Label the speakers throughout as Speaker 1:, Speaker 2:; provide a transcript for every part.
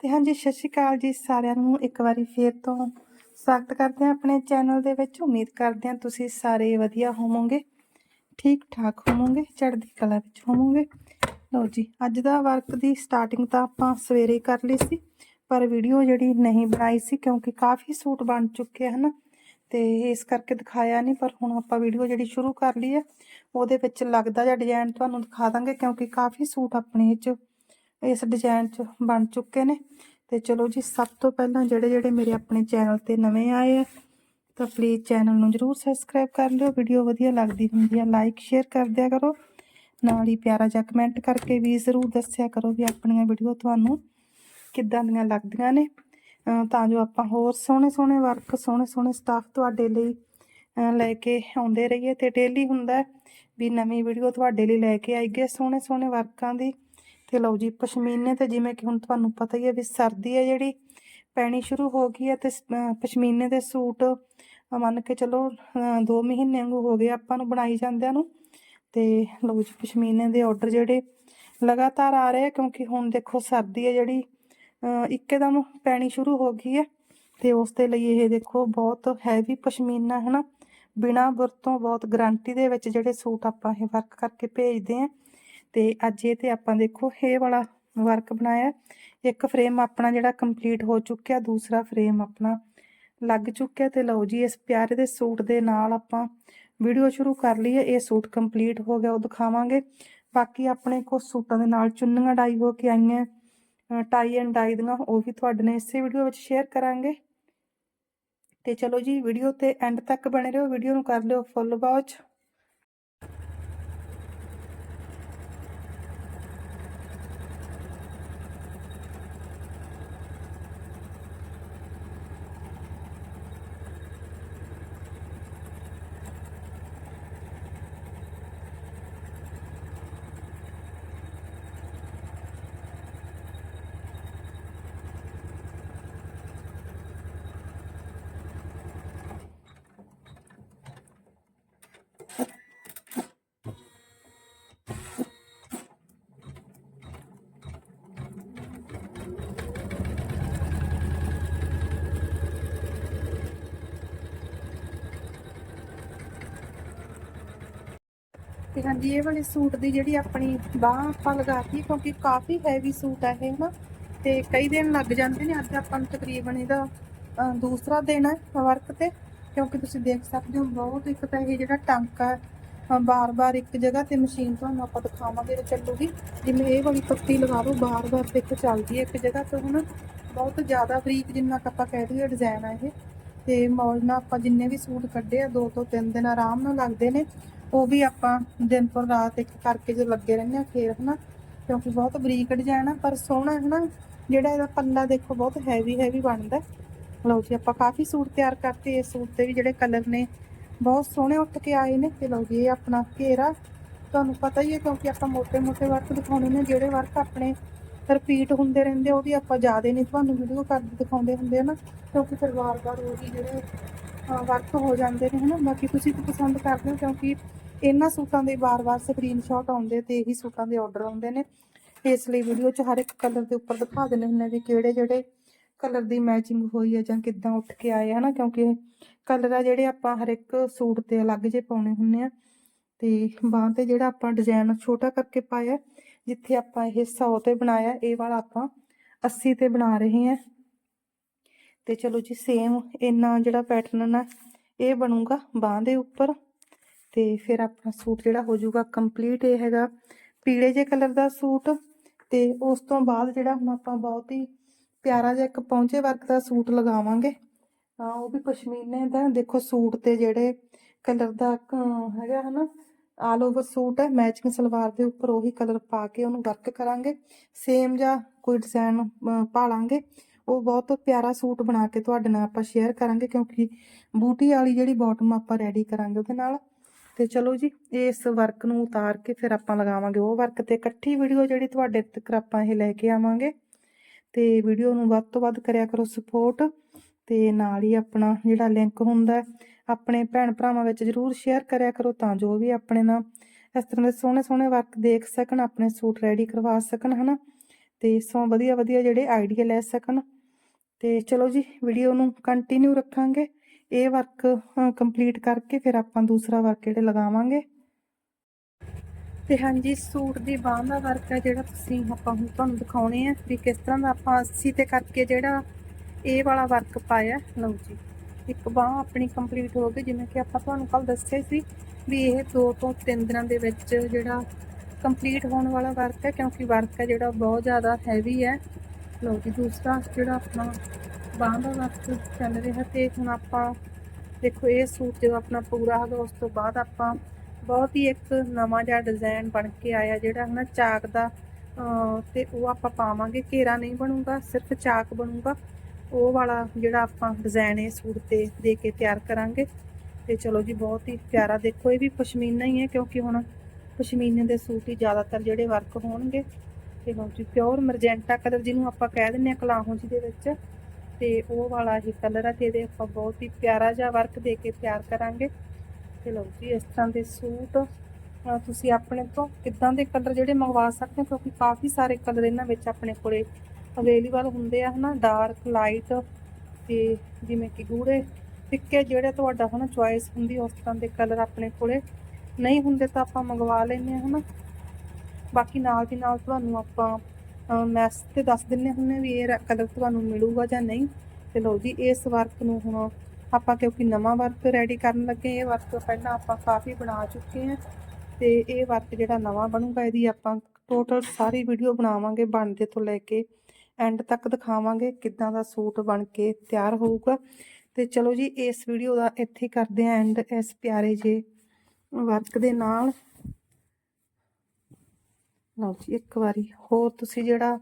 Speaker 1: ਤੇ ਹਾਂਜੀ, ਸਤਿ ਸ਼੍ਰੀ ਅਕਾਲ ਜੀ ਸਾਰਿਆਂ ਨੂੰ। ਇੱਕ ਵਾਰੀ ਫੇਰ ਤੋਂ ਸਵਾਗਤ ਕਰਦੇ ਹਾਂ ਆਪਣੇ ਚੈਨਲ ਦੇ ਵਿੱਚ। ਉਮੀਦ ਕਰਦੇ ਹਾਂ ਤੁਸੀਂ ਸਾਰੇ ਵਧੀਆ ਹੋਵੋਗੇ। ਠੀਕ ਠਾਕ ਹੋਵੋਗੇ, ਚੜ੍ਹਦੀ ਕਲਾ ਵਿੱਚ ਹੋਵੋਗੇ। ਲਓ ਜੀ, ਅੱਜ ਦਾ ਵਰਕ ਦੀ ਸਟਾਰਟਿੰਗ ਤਾਂ ਆਪਾਂ ਸਵੇਰੇ ਕਰ ਲਈ ਸੀ, ਪਰ ਵੀਡੀਓ ਜਿਹੜੀ ਨਹੀਂ ਬਣਾਈ ਸੀ ਕਿਉਂਕਿ ਕਾਫੀ ਸੂਟ ਬਣ ਚੁੱਕੇ ਹਨ ਤੇ ਇਸ ਕਰਕੇ ਦਿਖਾਇਆ ਨਹੀਂ, ਪਰ ਹੁਣ ਆਪਾਂ ਵੀਡੀਓ ਜਿਹੜੀ ਸ਼ੁਰੂ ਕਰ ਲਈ ਹੈ, ਉਹਦੇ ਵਿੱਚ ਲੱਗਦਾ ਜਾਂ ਡਿਜ਼ਾਈਨ ਤੁਹਾਨੂੰ ਦਿਖਾ ਦਾਂਗੇ ਕਿਉਂਕਿ ਕਾਫੀ ਸੂਟ ਆਪਣੇ 'ਚ ਇਸ ਡਿਜ਼ਾਈਨ 'ਚ ਬਣ ਚੁੱਕੇ ਨੇ। ਤੇ ਚਲੋ ਜੀ, ਸਭ ਤੋਂ ਪਹਿਲਾਂ ਜਿਹੜੇ ਜਿਹੜੇ ਮੇਰੇ ਆਪਣੇ ਚੈਨਲ ਤੇ ਨਵੇਂ ਆਏ ਆ, ਤਾਂ ਪਲੀਜ਼ ਚੈਨਲ ਨੂੰ ਜਰੂਰ ਸਬਸਕ੍ਰਾਈਬ ਕਰ ਲਿਓ। ਵੀਡੀਓ ਵਧੀਆ ਲੱਗਦੀ ਹੁੰਦੀ ਆ ਲਾਈਕ ਸ਼ੇਅਰ ਕਰ ਦਿਆ ਕਰੋ। ਨਾਲ ਹੀ ਪਿਆਰਾ ਜਿਹਾ ਕਮੈਂਟ ਕਰਕੇ ਵੀ ਜ਼ਰੂਰ ਦੱਸਿਆ ਕਰੋ ਵੀ ਆਪਣੀਆਂ ਵੀਡੀਓ ਤੁਹਾਨੂੰ ਕਿੱਦਾਂ ਦੀਆਂ ਲੱਗਦੀਆਂ ਨੇ। ਤਾਂ ਜੋ ਆਪਾਂ ਹੋਰ ਸੋਹਣੇ ਸੋਹਣੇ ਵਰਕ ਸੋਹਣੇ ਸੋਹਣੇ ਸਟਾਫ ਤੁਹਾਡੇ ਲਈ ਲੈ ਕੇ ਆਉਂਦੇ ਰਹੀਏ। ਤੇ ਡੇਲੀ ਹੁੰਦਾ ਵੀ ਨਵੀਂ ਵੀਡੀਓ ਤੁਹਾਡੇ ਲਈ ਲੈ ਕੇ ਆਈਏ ਸੋਹਣੇ ਸੋਹਣੇ ਵਰਕਾਂ ਦੀ। ਤੇ ਲਓ ਜੀ, ਪਸ਼ਮੀਨੇ ਤੇ ਜਿਵੇਂ ਕਿ ਹੁਣ ਤੁਹਾਨੂੰ ਪਤਾ ਹੀ ਹੈ ਵੀ ਸਰਦੀ ਹੈ ਜਿਹੜੀ, ਪੈਣੀ ਸ਼ੁਰੂ ਹੋ ਗਈ ਹੈ ਤੇ ਪਸ਼ਮੀਨੇ ਦੇ ਸੂਟ ਮੰਨ ਕੇ ਚਲੋ 2 ਮਹੀਨੇ ਵਾਂਗੂ ਹੋ ਗਏ ਆਪਾਂ ਨੂੰ ਬਣਾਈ ਜਾਂਦਿਆਂ ਨੂੰ। ਤੇ ਲਓ ਜੀ, ਪਸ਼ਮੀਨੇ ਦੇ ਆਰਡਰ ਜਿਹੜੇ ਲਗਾਤਾਰ ਆ ਰਹੇ ਆ ਕਿਉਂਕਿ ਹੁਣ ਦੇਖੋ ਸਰਦੀ ਹੈ ਜਿਹੜੀ ਇੱਕਦਮ ਪੈਣੀ ਸ਼ੁਰੂ ਹੋ ਗਈ ਹੈ। ਤੇ ਉਸ ਦੇ ਲਈ ਇਹ ਦੇਖੋ ਬਹੁਤ ਹੈਵੀ ਪਸ਼ਮੀਨਾ ਹੈ ਨਾ ਬਿਨਾ ਵਰਤੋਂ ਬਹੁਤ ਗਾਰੰਟੀ ਦੇ ਵਿੱਚ ਜਿਹੜੇ ਸੂਟ ਆਪਾਂ ਇਹ ਵਰਕ ਕਰਕੇ ਭੇਜਦੇ ਆਂ ਤੇ ਅੱਜ ਇਹ ਤੇ ਆਪਾਂ ਦੇਖੋ ਇਹ ਵਾਲਾ ਵਰਕ ਬਣਾਇਆ। ਇੱਕ ਫਰੇਮ ਆਪਣਾ ਜਿਹੜਾ ਕੰਪਲੀਟ ਹੋ ਚੁੱਕਿਆ, ਦੂਸਰਾ ਫਰੇਮ ਆਪਣਾ ਲੱਗ ਚੁੱਕਿਆ ਤੇ ਲਓ ਜੀ, ਇਸ ਪਿਆਰੇ ਦੇ ਸੂਟ ਦੇ ਨਾਲ ਆਪਾਂ ਵੀਡੀਓ ਸ਼ੁਰੂ ਕਰ ਲਈ ਹੈ ਇਹ ਸੂਟ ਕੰਪਲੀਟ ਹੋ ਗਿਆ, ਉਹ ਦਿਖਾਵਾਂਗੇ। ਬਾਕੀ ਆਪਣੇ ਕੁਝ ਸੂਟਾਂ ਦੇ ਨਾਲ ਚੁੰਨੀਆਂ ਡਾਈ ਹੋ ਕੇ ਆਈਆਂ ਟਾਈ ਐਂਡ ਡਾਈ ਦੀਆਂ, ਉਹ ਵੀ ਤੁਹਾਡੇ ਨਾਲ ਇਸੇ ਵੀਡੀਓ ਵਿੱਚ ਸ਼ੇਅਰ ਕਰਾਂਗੇ। ਤੇ ਚਲੋ ਜੀ ਵੀਡੀਓ ਤੇ ਐਂਡ ਤੱਕ ਬਣੇ ਰਹੋ ਵੀਡੀਓ ਨੂੰ ਕਰ ਲਿਓ ਫੁੱਲ ਵਾਚ ਤੇ ਹਾਂਜੀ, ਇਹ ਵਾਲੇ ਸੂਟ ਦੀ ਜਿਹੜੀ ਆਪਣੀ ਬਾਹ ਆਪਾਂ ਲਗਾਤੀ ਕਿਉਂਕਿ ਕਾਫੀ ਹੈਵੀ ਸੂਟ ਹੈ ਇਹ ਨਾ। ਤੇ ਕਈ ਦਿਨ ਲੱਗ ਜਾਂਦੇ ਨੇ, ਅੱਜ ਆਪਾਂ ਨੂੰ ਤਕਰੀਬਨ ਇਹਦਾ ਦੂਸਰਾ ਦਿਨ ਹੈ ਵਰਕ ਤੇ। ਕਿਉਂਕਿ ਤੁਸੀਂ ਦੇਖ ਸਕਦੇ ਹੋ, ਬਹੁਤ ਇੱਕ ਤਾਂ ਇਹ ਜਿਹੜਾ ਟਾਂਕਾ ਹੈ ਬਾਰ-ਬਾਰ ਇੱਕ ਜਗ੍ਹਾ ਤੇ ਮਸ਼ੀਨ ਤੁਹਾਨੂੰ ਆਪਾਂ ਦਿਖਾਵਾਂਗੇ ਤੇ ਚੱਲੂਗੀ। ਜਿਵੇਂ ਇਹ ਵਾਲੀ ਪੱਤੀ ਲਗਾ ਲਓ, ਬਾਰ-ਬਾਰ ਦੇਖੋ ਚੱਲਦੀ ਹੈ ਇੱਕ ਜਗ੍ਹਾ ਤੋਂ ਹੁਣ। ਬਹੁਤ ਜ਼ਿਆਦਾ ਬਰੀਕ ਜਿੰਨਾ ਕੁ ਆਪਾਂ ਕਹਿ ਦਈਏ ਡਿਜ਼ਾਈਨ ਹੈ ਇਹ। ਤੇ ਮੌਜ ਨਾਲ ਆਪਾਂ ਜਿੰਨੇ ਵੀ ਸੂਟ ਕੱਢੇ ਆ, ਦੋ ਤੋਂ ਤਿੰਨ ਦਿਨ ਆਰਾਮ ਨਾਲ ਲੱਗਦੇ ਨੇ। ਉਹ ਵੀ ਆਪਾਂ ਦਿਨ ਤੋਂ ਰਾਤ ਇੱਕ ਕਰਕੇ ਜੇ ਲੱਗੇ ਰਹਿੰਦੇ ਆ ਫੇਰ, ਹਨਾ। ਕਿਉਂਕਿ ਬਹੁਤ ਬਰੀਕ ਡਿਜ਼ਾਈਨ ਆ, ਪਰ ਸੋਹਣਾ ਹੈ ਨਾ ਜਿਹੜਾ ਇਹਦਾ ਪੱਲਾ ਦੇਖੋ, ਬਹੁਤ ਹੈਵੀ ਹੈਵੀ ਬਣਦਾ। ਲਓ ਜੀ, ਆਪਾਂ ਕਾਫੀ ਸੂਟ ਤਿਆਰ ਕਰਤੇ। ਇਸ ਸੂਟ ਦੇ ਵੀ ਜਿਹੜੇ ਕਲਰ ਨੇ, ਬਹੁਤ ਸੋਹਣੇ ਉੱਠ ਕੇ ਆਏ ਨੇ। ਤੇ ਲਓ ਜੀ, ਇਹ ਆਪਣਾ ਘੇਰਾ। ਤੁਹਾਨੂੰ ਪਤਾ ਹੀ ਹੈ, ਕਿਉਂਕਿ ਆਪਾਂ ਮੋਟੇ ਮੋਟੇ ਵਰਕ ਦਿਖਾਉਣੇ ਨੇ। ਜਿਹੜੇ ਵਰਕ ਆਪਣੇ ਰਿਪੀਟ ਹੁੰਦੇ ਰਹਿੰਦੇ ਉਹਦੀ ਆਪਾਂ ਜ਼ਿਆਦਾ ਨਹੀਂ ਤੁਹਾਨੂੰ ਵੀਡੀਓ ਕਰਕੇ ਦਿਖਾਉਂਦੇ ਹੁੰਦੇ ਆ ਨਾ, ਕਿਉਂਕਿ ਫਿਰ ਵਾਰ-ਵਾਰ ਉਹੀ ਜਿਹੜੇ ਵਰਕ ਹੋ ਜਾਂਦੇ ਨੇ, ਹਨਾ, ਬਾਕੀ ਤੁਸੀਂ ਵੀ ਪਸੰਦ ਕਰਦੇ ਹੋ, ਕਿਉਂਕਿ ਇਹਨਾਂ ਸੂਟਾਂ ਦੇ ਵਾਰ-ਵਾਰ ਸਕਰੀਨਸ਼ਾਟ ਆਉਂਦੇ ਤੇ ਇਹੀ ਸੂਟਾਂ ਦੇ ਆਰਡਰ ਆਉਂਦੇ ਨੇ। ਇਸ ਲਈ ਵੀਡੀਓ 'ਚ ਹਰ ਇੱਕ ਕਲਰ ਦੇ ਉੱਪਰ ਦਿਖਾ ਦਿੰਦੇ ਹੁੰਦੇ ਵੀ ਕਿਹੜੇ ਜਿਹੜੇ ਕਲਰ ਦੀ ਮੈਚਿੰਗ ਹੋਈ ਹੈ ਜਾਂ ਕਿੱਦਾਂ ਉੱਠ ਕੇ ਆਏ ਹਨਾ, ਕਿਉਂਕਿ ਕਲਰ ਆ ਜਿਹੜੇ ਆਪਾਂ ਹਰ ਇੱਕ ਸੂਟ ਤੇ ਅਲੱਗ ਜੇ ਪਾਉਣੇ ਹੁੰਦੇ ਆ, ਤੇ ਬਾਂਹ ਤੇ ਜਿਹੜਾ ਆਪਾਂ ਡਿਜ਼ਾਈਨ ਛੋਟਾ ਕਰਕੇ ਪਾਇਆ ਜਿੱਥੇ ਆਪਾਂ ਇਹ 100 ਤੇ ਬਣਾਇਆ, ਇਹ ਵਾਲਾ ਆਪਾਂ 80 ਤੇ ਬਣਾ ਰਹੇ ਹਾਂ। ਤੇ ਚਲੋ ਜੀ ਸੇਮ ਇੰਨਾ ਜਿਹੜਾ ਪੈਟਰਨ ਨਾ, ਇਹ ਬਣੂਗਾ ਬਾਂਹ ਦੇ ਉੱਪਰ। ਤੇ ਫਿਰ ਆਪਣਾ ਸੂਟ ਜਿਹੜਾ ਹੋ ਜਾਊਗਾ ਕੰਪਲੀਟ ਇਹ ਹੈਗਾ ਪੀਲੇ ਜੇ ਕਲਰ ਦਾ ਸੂਟ। ਤੇ ਉਸ ਤੋਂ ਬਾਅਦ ਜਿਹੜਾ ਹੁਣ ਆਪਾਂ ਬਹੁਤ ਹੀ ਪਿਆਰਾ ਜਿਹਾ ਇੱਕ ਪੌਂਚੇ ਵਰਕ ਦਾ ਸੂਟ ਲਗਾਵਾਂਗੇ। ਹਾਂ ਉਹ ਵੀ ਪਸ਼ਮੀਨੇ ਦਾ, ਦੇਖੋ ਸੂਟ ਤੇ ਜਿਹੜੇ ਕਲਰ ਦਾ ਹੈਗਾ ਹਨਾ ਆਲ ਓਵਰ ਸੂਟ ਹੈ, ਮੈਚਿੰਗ ਸਲਵਾਰ ਦੇ ਉੱਪਰ ਉਹੀ ਕਲਰ ਪਾ ਕੇ ਉਹਨੂੰ ਵਰਕ ਕਰਾਂਗੇ। ਸੇਮ ਜਾਂ ਕੋਈ ਡਿਜ਼ਾਈਨ ਪਾਲਾਂਗੇ। ਉਹ ਬਹੁਤ ਪਿਆਰਾ ਸੂਟ ਬਣਾ ਕੇ ਤੁਹਾਡੇ ਨਾਲ ਆਪਾਂ ਸ਼ੇਅਰ ਕਰਾਂਗੇ ਕਿਉਂਕਿ ਬੂਟੀ ਵਾਲੀ ਜਿਹੜੀ ਬਾਟਮ ਆਪਾਂ ਰੈਡੀ ਕਰਾਂਗੇ ਉਹਦੇ ਨਾਲ। ਤੇ ਚਲੋ ਜੀ, ਇਸ ਵਰਕ ਨੂੰ ਉਤਾਰ ਕੇ ਫਿਰ ਆਪਾਂ ਲਗਾਵਾਂਗੇ ਉਹ ਵਰਕ ਤੇ ਇਕੱਠੀ ਵੀਡੀਓ ਜਿਹੜੀ ਤੁਹਾਡੇ ਤੱਕ ਆਪਾਂ ਇਹ ਲੈ ਕੇ ਆਵਾਂਗੇ। ਤੇ ਵੀਡੀਓ ਨੂੰ ਵੱਧ ਤੋਂ ਵੱਧ ਕਰਿਆ ਕਰੋ ਸਪੋਰਟ ਤੇ ਨਾਲ ਹੀ ਆਪਣਾ ਜਿਹੜਾ ਲਿੰਕ ਹੁੰਦਾ ਆਪਣੇ ਭੈਣ ਭਰਾਵਾਂ ਵਿੱਚ ਜਰੂਰ ਸ਼ੇਅਰ ਕਰਿਆ ਕਰੋ ਤਾਂ ਜੋ ਵੀ ਆਪਣੇ ਨਾਲ ਇਸ ਤਰ੍ਹਾਂ ਦੇ ਸੋਹਣੇ ਸੋਹਣੇ ਵਰਕ ਦੇਖ ਸਕਣ, ਆਪਣੇ ਸੂਟ ਰੈਡੀ ਕਰਵਾ ਸਕਣ, ਹਨਾ? ਤੇ ਸੋ ਵਧੀਆ ਵਧੀਆ ਜਿਹੜੇ ਆਈਡੀਆ ਲੈ ਸਕਣ। ਤੇ ਚਲੋ ਜੀ ਵੀਡੀਓ ਨੂੰ ਕੰਟੀਨਿਊ ਰੱਖਾਂਗੇ। ਇਹ ਵਰਕ ਕੰਪਲੀਟ ਕਰਕੇ ਫਿਰ ਆਪਾਂ ਦੂਸਰਾ ਵਰਕ ਜਿਹੜੇ ਲਗਾਵਾਂਗੇ। ਤੇ ਹਾਂਜੀ, ਸੂਟ ਦੀ ਬਾਂਹ ਦਾ ਵਰਕ ਹੈ ਜਿਹੜਾ ਤੁਸੀਂ, ਆਪਾਂ ਹੁਣ ਤੁਹਾਨੂੰ ਦਿਖਾਉਣੇ ਆ ਵੀ ਕਿਸ ਤਰ੍ਹਾਂ ਦਾ ਆਪਾਂ 80 ਤੇ ਕਰਕੇ ਜਿਹੜਾ ਇਹ ਵਾਲਾ ਵਰਕ ਪਾਇਆ। ਲਓ ਜੀ। ਇੱਕ ਬਾਂਹ ਆਪਣੀ ਕੰਪਲੀਟ ਹੋ ਗਈ, ਜਿਵੇਂ ਕਿ ਆਪਾਂ ਤੁਹਾਨੂੰ ਕੱਲ ਦੱਸਿਆ ਸੀ ਵੀ ਇਹ 2 ਤੋਂ 3 ਦਿਨਾਂ ਦੇ ਵਿੱਚ ਜਿਹੜਾ ਕੰਪਲੀਟ ਹੋਣ ਵਾਲਾ ਵਰਕ ਹੈ, ਕਿਉਂਕਿ ਵਰਕ ਹੈ ਜਿਹੜਾ ਬਹੁਤ ਜ਼ਿਆਦਾ ਹੈਵੀ ਹੈ। ਲਓ ਜੀ, ਦੂਸਰਾ ਜਿਹੜਾ ਆਪਣਾ ਬਾਂਹ ਦਾ ਵਰਕ ਚੱਲ ਰਿਹਾ ਤੇ ਹੁਣ ਆਪਾਂ ਦੇਖੋ, ਇਹ ਸੂਟ ਜਦੋਂ ਆਪਣਾ ਪੂਰਾ ਹੋ ਗਿਆ, ਉਸ ਤੋਂ ਬਾਅਦ ਆਪਾਂ ਬਹੁਤ ਹੀ ਇੱਕ ਨਵਾਂ ਜਿਹਾ ਡਿਜ਼ਾਈਨ ਬਣ ਕੇ ਆਇਆ ਜਿਹੜਾ ਹਨਾ, ਚਾਕ ਦਾ, ਅਹ ਤੇ ਉਹ ਆਪਾਂ ਪਾਵਾਂਗੇ, ਘੇਰਾ ਨਹੀਂ ਬਣੂਗਾ, ਸਿਰਫ ਚਾਕ ਬਣੂਗਾ। ਉਹ ਵਾਲਾ ਜਿਹੜਾ ਆਪਾਂ ਡਿਜ਼ਾਈਨ ਇਹ ਸੂਟ ਤੇ ਦੇ ਕੇ ਤਿਆਰ ਕਰਾਂਗੇ। ਤੇ ਚਲੋ ਜੀ, ਬਹੁਤ ਹੀ ਪਿਆਰਾ ਦੇਖੋ, ਇਹ ਵੀ ਪਸ਼ਮੀਨਾ ਹੀ ਹੈ, ਕਿਉਂਕਿ ਹੁਣ ਪਸ਼ਮੀਨੇ ਦੇ ਸੂਟ ਹੀ ਜ਼ਿਆਦਾਤਰ ਜਿਹੜੇ ਵਰਕ ਹੋਣਗੇ। ਤੇ ਲਓ ਜੀ ਪਿਓਰ ਮਰਜੈਂਟਾ ਕਲਰ ਜਿਹਨੂੰ ਆਪਾਂ ਕਹਿ ਦਿੰਦੇ ਆ ਕਲਾਹੋ ਜੀ ਦੇ ਵਿੱਚ। ਤੇ ਉਹ ਵਾਲਾ ਹੀ ਕਲਰ ਆ, ਤੇ ਇਹਦੇ ਆਪਾਂ ਬਹੁਤ ਹੀ ਪਿਆਰਾ ਜਿਹਾ ਵਰਕ ਦੇ ਕੇ ਤਿਆਰ ਕਰਾਂਗੇ। ਤੇ ਲਓ ਜੀ, ਇਸ ਤਰ੍ਹਾਂ ਦੇ ਸੂਟ ਤੁਸੀਂ ਆਪਣੇ ਤੋਂ ਕਿੱਦਾਂ ਦੇ ਕਲਰ ਜਿਹੜੇ ਮੰਗਵਾ ਸਕਦੇ ਹੋ, ਕਿਉਂਕਿ ਕਾਫੀ ਸਾਰੇ ਕਲਰ ਇਹਨਾਂ ਵਿੱਚ ਆਪਣੇ ਕੋਲੇ ਅਵੇਲੇਬਲ ਹੁੰਦੇ ਆ ਹਨਾ ਡਾਰਕ ਲਾਈਟ ਤੇ ਜਿਵੇਂ ਕਿ ਗੂੜੇ, ਫਿੱਕੇ ਜਿਹੜੇ ਤੁਹਾਡਾ ਹਨਾ ਚੁਆਇਸ ਹੁੰਦੀ ਉਸ ਤਰ੍ਹਾਂ ਦੇ ਕਲਰ ਆਪਣੇ ਕੋਲੇ ਨਹੀਂ ਹੁੰਦੇ ਤਾਂ ਆਪਾਂ ਮੰਗਵਾ ਲੈਂਦੇ ਆ ਹਨਾ। ਬਾਕੀ ਨਾਲ ਦੀ ਨਾਲ ਤੁਹਾਨੂੰ ਆਪਾਂ ਮੈਸ ਤੇ ਦੱਸ ਦਿੰਨੇ ਹੁੰਨੇ ਵੀ ਇਹ ਕਲਰ ਤੁਹਾਨੂੰ ਮਿਲੂਗਾ ਜਾਂ ਨਹੀਂ। ਤੇ ਲਓ ਜੀ, ਇਸ ਵਰਕ ਨੂੰ ਹੁਣ ਆਪਾਂ ਕਿਉਂਕਿ ਨਵਾਂ ਵਰਕ ਰੈਡੀ ਕਰਨ ਲੱਗੇ ਇਹ ਵਰਕ ਪਹਿਲਾਂ ਆਪਾਂ ਕਾਫੀ ਬਣਾ ਚੁੱਕੇ ਹਾਂ। ਤੇ ਇਹ ਵਰਕ ਜਿਹੜਾ ਨਵਾਂ ਬਣੂਗਾ, ਇਹਦੀ ਆਪਾਂ ਟੋਟਲ ਸਾਰੀ ਵੀਡੀਓ ਬਣਾਵਾਂਗੇ ਬਣਦੇ ਤੋਂ ਲੈ ਕੇ ਐਂਡ ਤੱਕ ਦਿਖਾਵਾਂਗੇ ਕਿੱਦਾਂ ਦਾ ਸੂਟ ਬਣ ਕੇ ਤਿਆਰ ਹੋਊਗਾ। ਤੇ ਚਲੋ ਜੀ, ਇਸ ਵੀਡੀਓ ਦਾ ਇੱਥੇ ਕਰਦੇ ਆਂ ਐਂਡ ਇਸ ਪਿਆਰੇ ਜੇ ਵਰਕ ਦੇ ਨਾਲ। ਲਓ ਜੀ, ਇੱਕ ਵਾਰੀ ਹੋਰ ਤੁਸੀਂ ਜਿਹੜਾ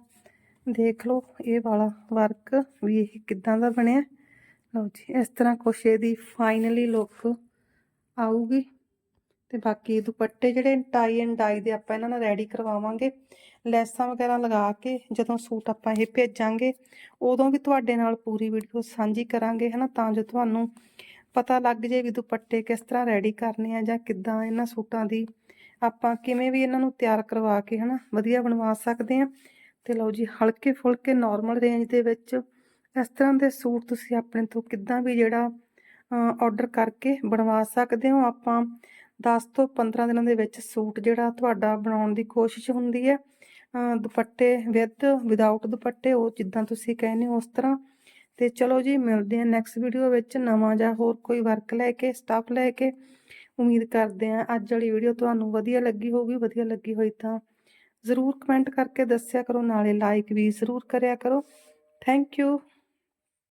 Speaker 1: ਦੇਖ ਲਓ, ਇਹ ਵਾਲਾ ਵਰਕ ਵੀ ਇਹ ਕਿੱਦਾਂ ਦਾ ਬਣਿਆ। ਲਓ ਜੀ, ਇਸ ਤਰ੍ਹਾਂ ਕੁਛ ਇਹਦੀ ਫਾਈਨਲੀ ਲੁੱਕ ਆਊਗੀ। ਤੇ ਬਾਕੀ ਦੁਪੱਟੇ ਜਿਹੜੇ ਟਾਈ ਐਂਡ ਡਾਈ ਦੇ ਆਪਾਂ ਇਹਨਾਂ ਨਾਲ ਰੈਡੀ ਕਰਵਾਵਾਂਗੇ। ਲੈਸਾਂ ਵਗੈਰਾ ਲਗਾ ਕੇ ਜਦੋਂ ਸੂਟ ਆਪਾਂ ਇਹ ਭੇਜਾਂਗੇ, ਉਦੋਂ ਵੀ ਤੁਹਾਡੇ ਨਾਲ ਪੂਰੀ ਵੀਡੀਓ ਸਾਂਝੀ ਕਰਾਂਗੇ, ਹਨਾ? ਤਾਂ ਜੋ ਤੁਹਾਨੂੰ ਪਤਾ ਲੱਗ ਜੇ ਵੀ ਦੁਪੱਟੇ ਕਿਸ ਤਰ੍ਹਾਂ ਰੈਡੀ ਕਰਨੇ ਆ ਜਾਂ ਕਿੱਦਾਂ ਇਹਨਾਂ ਸੂਟਾਂ ਦੀ ਆਪਾਂ ਕਿਵੇਂ ਵੀ ਇਹਨਾਂ ਨੂੰ ਤਿਆਰ ਕਰਵਾ ਕੇ, ਹਨਾ, ਵਧੀਆ ਬਣਵਾ ਸਕਦੇ ਆ। ਤੇ ਲਓ ਜੀ, ਹਲਕੇ ਫੁਲਕੇ ਨਾਰਮਲ ਰੇਂਜ ਦੇ ਵਿੱਚ ਇਸ ਤਰ੍ਹਾਂ ਦੇ ਸੂਟ ਤੁਸੀਂ ਆਪਣੇ ਤੋਂ ਕਿੱਦਾਂ ਵੀ ਜਿਹੜਾ ਆਰਡਰ ਕਰਕੇ ਬਣਵਾ ਸਕਦੇ ਹੋ। ਆਪਾਂ 10 ਤੋਂ 15 ਦਿਨਾਂ ਦੇ ਵਿੱਚ ਸੂਟ ਜਿਹੜਾ ਤੁਹਾਡਾ ਬਣਾਉਣ ਦੀ ਕੋਸ਼ਿਸ਼ ਹੁੰਦੀ ਹੈ ਦੁਪੱਟੇ ਵਿਦ ਵਿਦਆਊਟ ਦੁਪੱਟੇ, ਉਹ ਜਿੱਦਾਂ ਤੁਸੀਂ ਕਹਿੰਦੇ ਹੋ ਉਸ ਤਰ੍ਹਾਂ। ਤੇ ਚਲੋ ਜੀ, ਮਿਲਦੇ ਹਾਂ ਨੈਕਸਟ ਵੀਡੀਓ ਵਿੱਚ, ਨਵਾਂ ਜਾਂ ਹੋਰ ਕੋਈ ਵਰਕ ਲੈ ਕੇ ਸਟਾਫ ਲੈ ਕੇ। ਉਮੀਦ ਕਰਦੇ ਹਾਂ ਅੱਜ ਵਾਲੀ ਵੀਡੀਓ ਤੁਹਾਨੂੰ ਵਧੀਆ ਲੱਗੀ ਹੋਊਗੀ, ਵਧੀਆ ਲੱਗੀ ਹੋਈ ਤਾਂ ਜ਼ਰੂਰ ਕਮੈਂਟ ਕਰਕੇ ਦੱਸਿਆ ਕਰੋ, ਨਾਲੇ ਲਾਈਕ ਵੀ ਜ਼ਰੂਰ ਕਰਿਆ ਕਰੋ। Thank you